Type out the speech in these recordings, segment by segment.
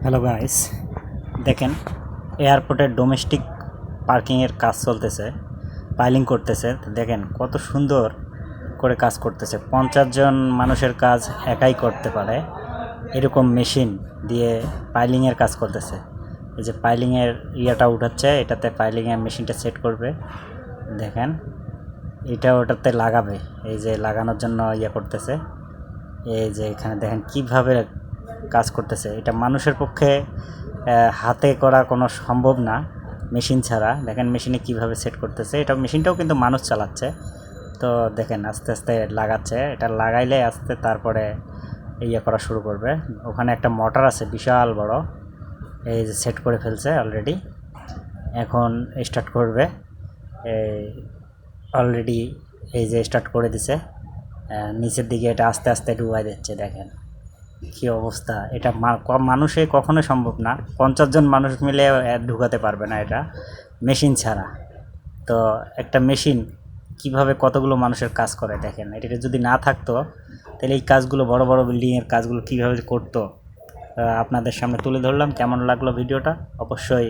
Hello guys দেখেন এয়ারপোর্টের domestic পার্কিংয়ের কাজ চলতেছে পাইলিং করতেছে। দেখেন, কত সুন্দর করে কাজ করতেছে। পঞ্চাশ জন মানুষের কাজ একাই করতে পারে। এরকম মেশিন দিয়ে পাইলিংয়ের কাজ করতেছে। এই যে পাইলিংয়ের ইয়েটা উঠাচ্ছে, এটাতে পাইলিংয়ের মেশিনটা সেট করবে। দেখেন, এটা ওটাতে লাগাবে। এই যে লাগানোর জন্য ইয়ে করতেছে। এই যে এখানে দেখেন, কীভাবে কাজ করতেছে। এটা মানুষের পক্ষে হাতে করা কোনো সম্ভব না, মেশিন ছাড়া। দেখেন মেশিনে কীভাবে সেট করতেছে। এটা মেশিনটাও কিন্তু মানুষ চালাচ্ছে। তো দেখেন আস্তে আস্তে লাগাচ্ছে। এটা লাগাইলে আস্তে তারপরে ইয়ে করা শুরু করবে। ওখানে একটা মোটর আছে, বিশাল বড়। এই যে সেট করে ফেলছে অলরেডি এখন স্টার্ট করবে। এই অলরেডি এই যে স্টার্ট করে দিছে। নিচের দিকে এটা আস্তে আস্তে ডুবাই দিচ্ছে, দেখেন। কি অবস্থা? এটা মানুষে কখনো সম্ভব না। পঞ্চাশ জন মানুষ মিলে ঢুকাতে পারবে না এটা। মেশিন ছাড়া। তো একটা মেশিন কীভাবে কতগুলো মানুষের কাজ করে দেখেন? এটা যদি না থাকতো, তাহলে এই কাজগুলো, বড় বড় বিল্ডিংয়ের কাজগুলো কীভাবে করতো? আপনাদের সামনে তুলে ধরলাম। কেমন লাগল ভিডিওটা? অবশ্যই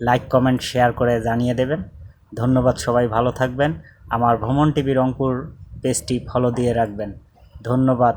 লাইক কমেন্ট শেয়ার করে জানিয়ে দেবেন। ধন্যবাদ সবাই, ভালো থাকবেন। আমার ভ্রমণ টিভি রংপুর পেজটি ফলো দিয়ে রাখবেন। ধন্যবাদ।